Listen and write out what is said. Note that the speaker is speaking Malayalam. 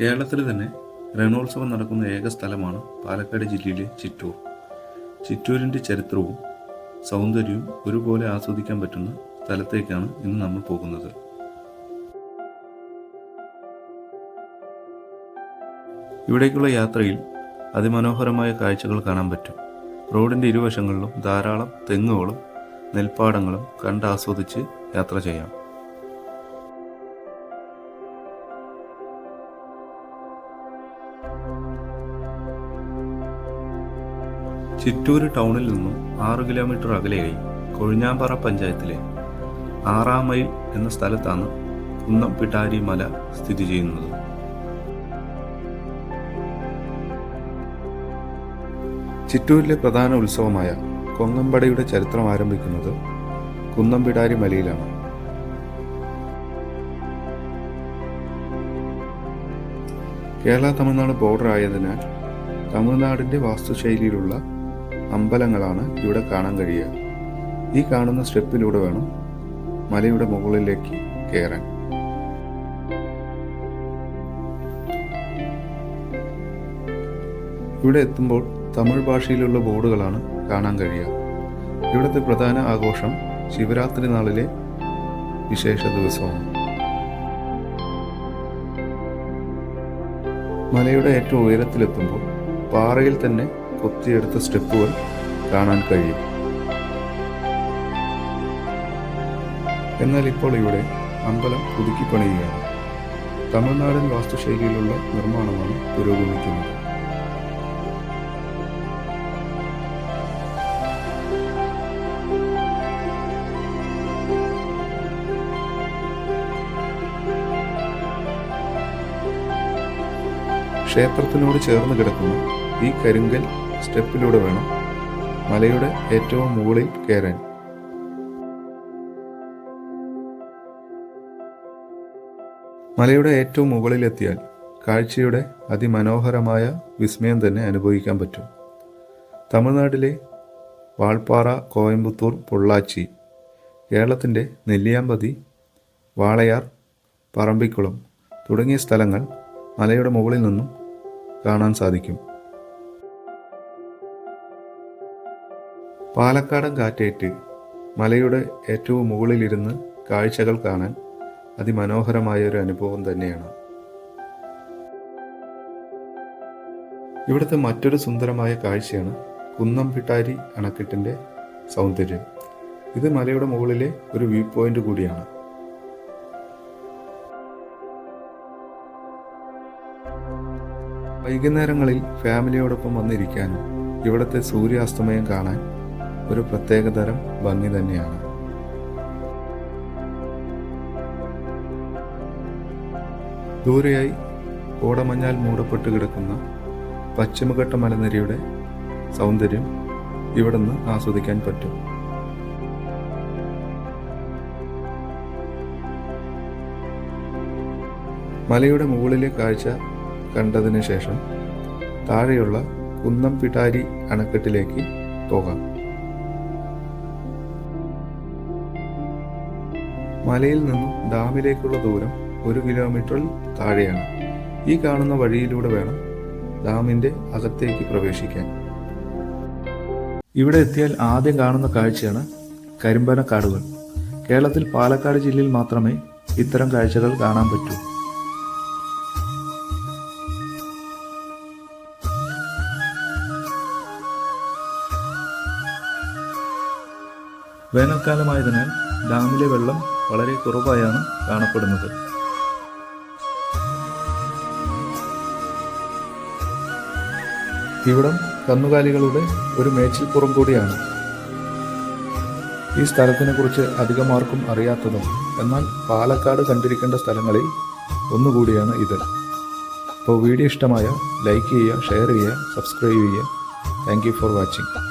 കേരളത്തിൽ തന്നെ രണോത്സവം നടക്കുന്ന ഏക സ്ഥലമാണ് പാലക്കാട് ജില്ലയിലെ ചിറ്റൂർ. ചിറ്റൂരിന്റെ ചരിത്രവും സൗന്ദര്യവും ഒരുപോലെ ആസ്വദിക്കാൻ പറ്റുന്ന സ്ഥലത്തേക്കാണ് ഇന്ന് നമ്മൾ പോകുന്നത്. ഇവിടേക്കുള്ള യാത്രയിൽ അതിമനോഹരമായ കാഴ്ചകൾ കാണാൻ പറ്റും. റോഡിന്റെ ഇരുവശങ്ങളിലും ധാരാളം തെങ്ങുകളും നെൽപ്പാടങ്ങളും കണ്ടാസ്വദിച്ച് യാത്ര ചെയ്യാം. ചിറ്റൂർ ടൗണിൽ നിന്നും ആറ് കിലോമീറ്റർ അകലെയായി കൊഴിഞ്ഞാമ്പാറ പഞ്ചായത്തിലെ ആറാം മൈൽ എന്ന സ്ഥലത്താണ് കുന്നം പിട്ടാരി മല സ്ഥിതി ചെയ്യുന്നത്. ചിറ്റൂരിലെ പ്രധാന ഉത്സവമായ കൊങ്ങമ്പടയുടെ ചരിത്രം ആരംഭിക്കുന്നത് കുന്നം പിടാരി മലയിലാണ്. കേരള തമിഴ്നാട് ബോർഡർ ആയതിനാൽ തമിഴ്നാടിന്റെ വാസ്തുശൈലിയിലുള്ള അമ്പലങ്ങളാണ് ഇവിടെ കാണാൻ കഴിയുക. ഈ കാണുന്ന സ്റ്റെപ്പിലൂടെ വേണം മലയുടെ മുകളിലേക്ക് കയറാൻ ഇവിടെ എത്തുമ്പോൾ തമിഴ് ഭാഷയിലുള്ള ബോർഡുകളാണ് കാണാൻ കഴിയുക. ഇവിടുത്തെ പ്രധാന ആഘോഷം ശിവരാത്രി നാളിലെ വിശേഷ ദിവസമാണ്. മലയുടെ ഏറ്റവും ഉയരത്തിലെത്തുമ്പോൾ പാറയിൽ തന്നെ കൊത്തിയെടുത്ത സ്റ്റെപ്പുകൾ കാണാൻ കഴിയും. എന്നാൽ ഇപ്പോൾ ഇവിടെ അമ്പലം പുതുക്കി പണിയുകയാണ് തമിഴ്നാടൻ വാസ്തുശൈലിയിലുള്ള നിർമ്മാണമാണ് പുരോഗമിക്കുന്നത്. ക്ഷേത്രത്തിനോട് ചേർന്ന് കിടക്കുന്ന ഈ കരിങ്കൽ സ്റ്റെപ്പിലൂടെ വേണം മലയുടെ ഏറ്റവും മുകളിൽ കയറാൻ. മലയുടെ ഏറ്റവും മുകളിലെത്തിയാൽ കാഴ്ചയുടെ അതിമനോഹരമായ വിസ്മയം തന്നെ അനുഭവിക്കാൻ പറ്റും. തമിഴ്നാട്ടിലെ വാൾപ്പാറ കോയമ്പത്തൂർ പൊള്ളാച്ചി കേരളത്തിന്റെ നെല്ലിയാമ്പതി വാളയാർ പറമ്പിക്കുളം തുടങ്ങിയ സ്ഥലങ്ങൾ മലയുടെ മുകളിൽ നിന്നും കാണാൻ സാധിക്കും. പാലക്കാടൻ കാറ്റേറ്റ് മലയുടെ ഏറ്റവും മുകളിലിരുന്ന് കാഴ്ചകൾ കാണാൻ അതിമനോഹരമായ ഒരു അനുഭവം തന്നെയാണ്. ഇവിടുത്തെ മറ്റൊരു സുന്ദരമായ കാഴ്ചയാണ് കുന്നംപിട്ടാരി അണക്കെട്ടിന്റെ സൗന്ദര്യം. ഇത് മലയുടെ മുകളിലെ ഒരു വ്യൂ പോയിന്റ് കൂടിയാണ്. വൈകുന്നേരങ്ങളിൽ ഫാമിലിയോടൊപ്പം വന്നിരിക്കാനും ഇവിടുത്തെ സൂര്യാസ്തമയം കാണാൻ ഒരു പ്രത്യേകതരം ഭംഗി തന്നെയാണ്. ദൂരെയായി കോടമഞ്ഞാൽ മൂടപ്പെട്ട് കിടക്കുന്ന പശ്ചിമഘട്ട മലനിരയുടെ സൗന്ദര്യം ഇവിടുന്ന് ആസ്വദിക്കാൻ പറ്റും. മലയുടെ മുകളിലെ കാഴ്ച കണ്ടതിന് ശേഷം താഴെയുള്ള കുന്നം പിടാരി അണക്കെട്ടിലേക്ക് പോകാം. മലയിൽ നിന്നും ഡാമിലേക്കുള്ള ദൂരം ഒരു കിലോമീറ്ററിൽ താഴെയാണ്. ഈ കാണുന്ന വഴിയിലൂടെ വേണം ഡാമിന്റെ അകത്തേക്ക് പ്രവേശിക്കാൻ. ഇവിടെ എത്തിയാൽ ആദ്യം കാണുന്ന കാഴ്ചയാണ് കരിമ്പന കാടുകൾ കേരളത്തിൽ പാലക്കാട് ജില്ലയിൽ മാത്രമേ ഇത്തരം കാഴ്ചകൾ കാണാൻ പറ്റൂ. വേനൽക്കാലമായതിനാൽ ഡാമിലെ വെള്ളം വളരെ കുറവായാണ് കാണപ്പെടുന്നത്. ഇവിടം കന്നുകാലികളുടെ ഒരു മേച്ചിൽപ്പുറം കൂടിയാണ്. ഈ സ്ഥലത്തിനെ കുറിച്ച് അധികം ആർക്കും അറിയാത്തതും എന്നാൽ പാലക്കാട് കണ്ടിരിക്കേണ്ട സ്ഥലങ്ങളിൽ ഒന്നുകൂടിയാണ് ഇത്. അപ്പോൾ വീഡിയോ ഇഷ്ടമായ ലൈക്ക് ചെയ്യുക ഷെയർ ചെയ്യുക സബ്സ്ക്രൈബ് ചെയ്യുക. Thank for watching.